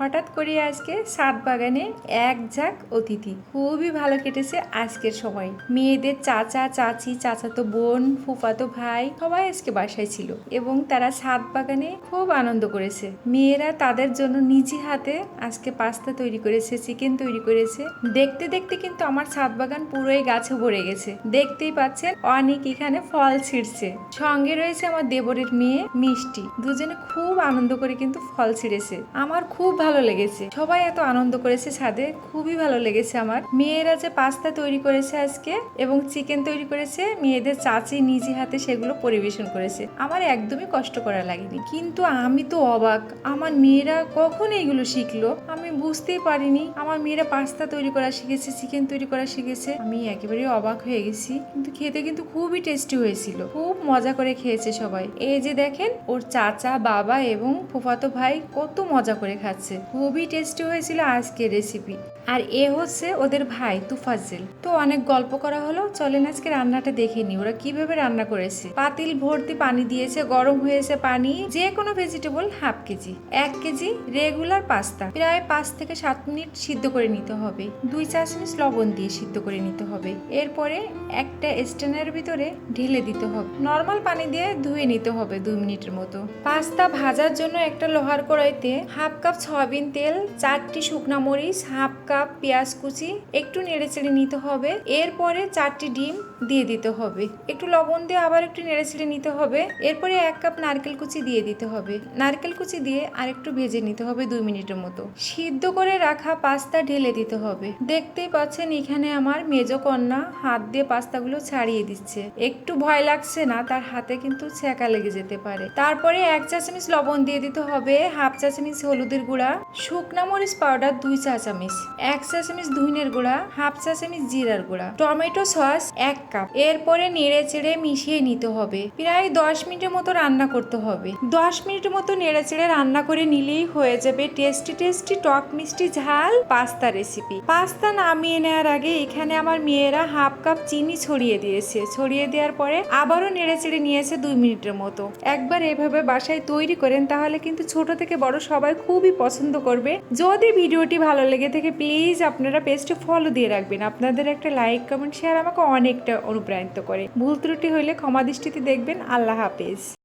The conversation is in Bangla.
হঠাৎ করে আজকে সাত বাগানে এক ঝাঁক অতিথি। খুবই ভালো কেটেছে আজকের সময়। মেয়েদের চাচা, চাচি, চাচাতো বোন, ফুফাতো ভাই সবাই আজকে বাসায় ছিল এবং তারা সাত বাগানে খুব আনন্দ করেছে। মেয়েরা তাদের জন্য নিজে হাতে আজকে পাস্তা তৈরি করেছে, চিকেন তৈরি করেছে। দেখতে দেখতে কিন্তু আমার ছাদ বাগান পুরোই গাছে ভরে গেছে। দেখতেই পাচ্ছেন অনেক এখানে ফল ছিঁড়ছে। সঙ্গে রয়েছে আমার দেবরের মেয়ে মিষ্টি। দুজনে খুব আনন্দ করে কিন্তু ফল ছিঁড়েছে। আমার খুব ভালো লেগেছে। সবাই এত আনন্দ করেছে ছাদে, খুবই ভালো লেগেছে আমার। মেয়েরা যে পাস্তা তৈরি করেছে আজকে এবং চিকেন তৈরি করেছে, মেয়েদের চাচি নিজে হাতে সেগুলো পরিবেশন করেছে। আমার একদমই কষ্ট করা লাগেনি। কিন্তু আমি তো অবাক, আমার মেয়েরা কখন এইগুলো শিখলো? আমি বুঝতেই পারিনি, আমার মেয়েরা পাস্তা তৈরি করা শিখেছে, চিকেন তৈরি করা শিখেছে। আমি একেবারে অবাক হয়ে গেছি, কিন্তু খেতে কিন্তু খুবই টেস্টি হয়েছিল। খুব মজা করে খেয়েছে সবাই। এই যে দেখেন, ওর চাচা, বাবা এবং ফুফাতো ভাই কত মজা করে খাচ্ছে। খুবই টেস্টি হয়েছিল আজকের রেসিপি আর এ হচ্ছে ওদের ভাই তুফাজ্জেল। তো অনেক গল্প করা হলো, চলেন আজকে রান্নাটা দেখে নি ওরা কীভাবে রান্না করেছে। পাতিল ভর্তি পানি দিয়েছে, গরম হয়েছে পানি যে কোনো ভেজিটেবল হাফ কেজি, এক কেজি রেগুলার পাস্তা প্রায় পাঁচ থেকে সাত মিনিট সিদ্ধ করে নিতে হবে। দুই চা চামচ লবণ দিয়ে সিদ্ধ করে নিতে হবে। এরপরে একটা স্ট্যান্ডের ভিতরে ঢেলে দিতে হবে। নর্মাল পানি দিয়ে ধুয়ে নিতে হবে দুই মিনিটের মতো। পাস্তা ভাজার জন্য একটা লোহার কড়াইতে হাফ কাপ সয়াবিন তেল, চারটি শুকনা মরিচ, হাফ কাপ পেঁয়াজ কুচি, একটু নেড়ে চেড়ে নিতে হবে। এরপরে চারটি ডিম দিয়ে দিতে হবে। একটু লবণ দিয়ে আবার একটু নেড়ে চেড়ে নিতে হবে। এরপরে এক কাপ নারকেল কুচি দিয়ে দিতে হবে। নারকেল কুচি দিয়ে আরেকটু ভেজে নিতে হবে দুই মিনিটের মতো। সিদ্ধ করে রাখা পাস্তা ঢেলে দিতে হবে। দেখতেই পাচ্ছেন এখানে আমার মেজ কন্যা হাত দিয়ে পাস্তাগুলো ছাড়িয়ে দিচ্ছে। একটু ভয় লাগছে না, তার হাতে কিন্তু ছ্যাঁকা লেগে যেতে পারে। তারপরে এক চা চামচ লবণ দিয়ে দিতে হবে। হাফ চা চামচ হলুদের গুঁড়া শুকনা মরিচ পাউডার দুই চা চামচ, এক চা চামচ ধুইনের গুঁড়া, হাফ চা চামচ জিরার গুঁড়া, টমেটো সস এক কাপ। এরপরে নেড়ে চেড়ে মিশিয়ে নিতে হবে। প্রায় দশ মিনিটের মতো রান্না করতে হবে। দশ মিনিটের মতো নেড়ে চেড়ে রান্না করে নিলেই হয়ে যাবে টেস্টি টেস্টি টক মিষ্টি, ঝাল পাস্তা রেসিপি পাস্তা নামিয়ে নেওয়ার আগে এখানে আমার মেয়েরা হাফ কাপ চিনি ছড়িয়ে দিয়েছে। ছড়িয়ে দেওয়ার পরে আবারও নেড়ে চেড়ে নিয়েছে দুই মিনিটের মতো। একবার এভাবে বাসায় তৈরি করেন, তাহলে কিন্তু ছোট থেকে বড় সবাই খুবই পছন্দ করবে। যদি ভিডিওটি ভালো লেগে থাকে প্লিজ আপনারা পেজটি ফলো দিয়ে রাখবেন। আপনাদের একটা লাইক কমেন্ট শেয়ার আমাকে অনেকটা অনুপ্রাণিত করে। ভুল ত্রুটি হলে ক্ষমা দৃষ্টিতে দেখবেন। আল্লাহ হাফেজ।